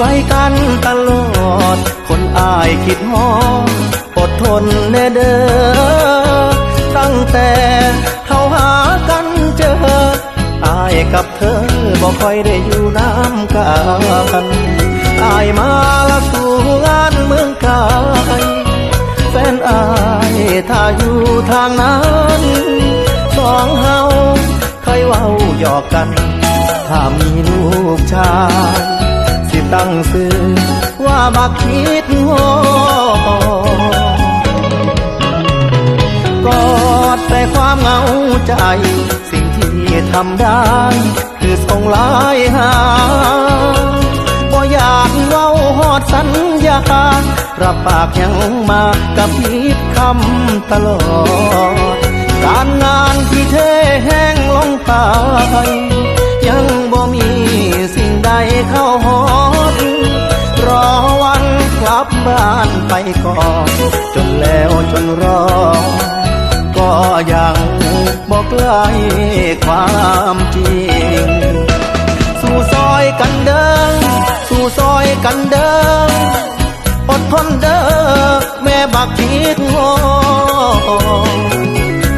ไกลกันตลอด คนอายคิดฮอดอดทนแน่เด้อตั้งแต่เฮาหากันเจออายกับเธอบ่ค่อยได้อยู่น้ำกันอายมาละสู่งานเมืองไกลแฟนอายถ้าอยู่ทางนั้นสองเฮาเคยเว้าหยอกกัน ถ้ามีลูกชาย ตั้งซื้อว่าบักคิดโง่กอดแต่ความเหงาใจ สิ่งที่ทำได้ คือส่งลายหาบ่อยากเว้าหอดสัญญารับปากยังมากับพิดคำตลอด การงานที่เทแห้งลงไป บบ้านไปก่อน จนแล้วจนรอ ก็ยังบอกไกลความจริง สู่ซอยกันเดินสู่ซอยกันเดินอดทนเด้อแม่บักคิดงอ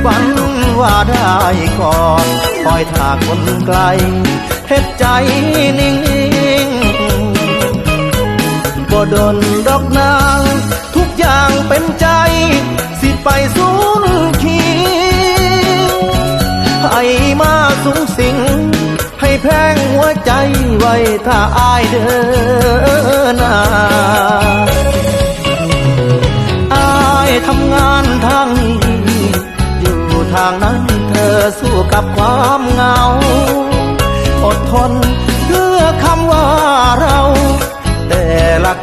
ฝันว่าได้ก่อนคอยถากคนไกลเฮ็ดใจนิ่ง บ่ดนดอกนาง ทุกอย่างเป็นใจ สิไปสูนขีให้มาสูงสิง ให้แพงหัวใจไว้ถ้าอายเดินน้าอายทำงานทางนี้ อยู่ทางนั้นเธอสู้กับความเหงา อดทนเพื่อคำว่าเรา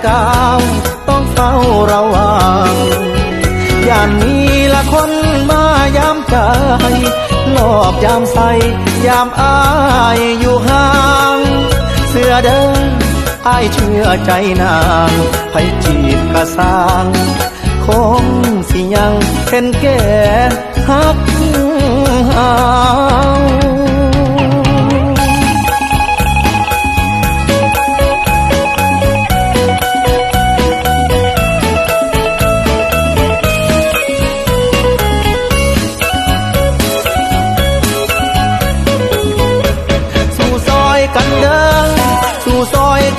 ก้าวต้องเฝ้าระวังย่านมีละคนมายามใจหลอกยามใส่ยามอายอยู่ห่าง เสื้อเดินอายเชื่อใจนางไปจีบกระสางคงสิยังเห็นแก่ฮักเฮา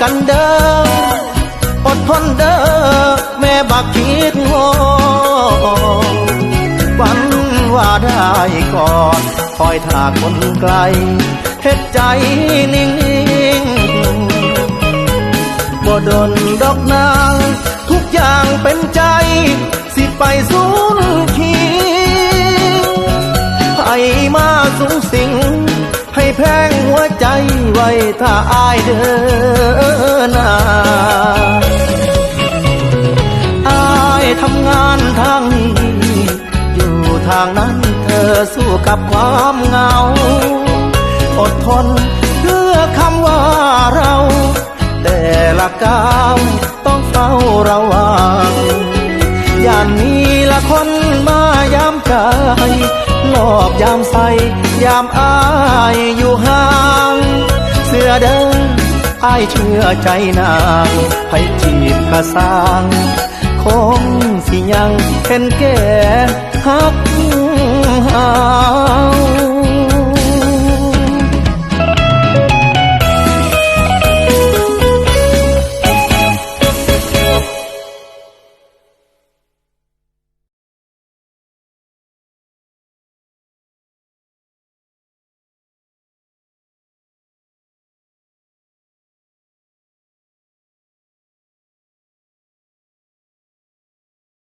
กันเดินอดทนเด้อแม่บักคิดงอหวันว่าได้ก่อนคอยถากคนไกลเฮ็ดใจนิ่งๆบ่ดนดอกนาง ทุกอย่างเป็นใจ สิไปสู ไว้ถ้าอายเดินหน้าอายทำงานทางนี้ อยู่ทางนั้นเธอสู้กับความเหงา อดทนเพื่อคำว่าเรา แต่ละก้าวต้องเฝ้าระวังย่านมีละคนมายามใจหลอกยามใสยามอายอยู่ห่าง เด้อเดินอเชื่อใจนางไปจีบกระสางคงสิยังเป็นแก่ฮักหา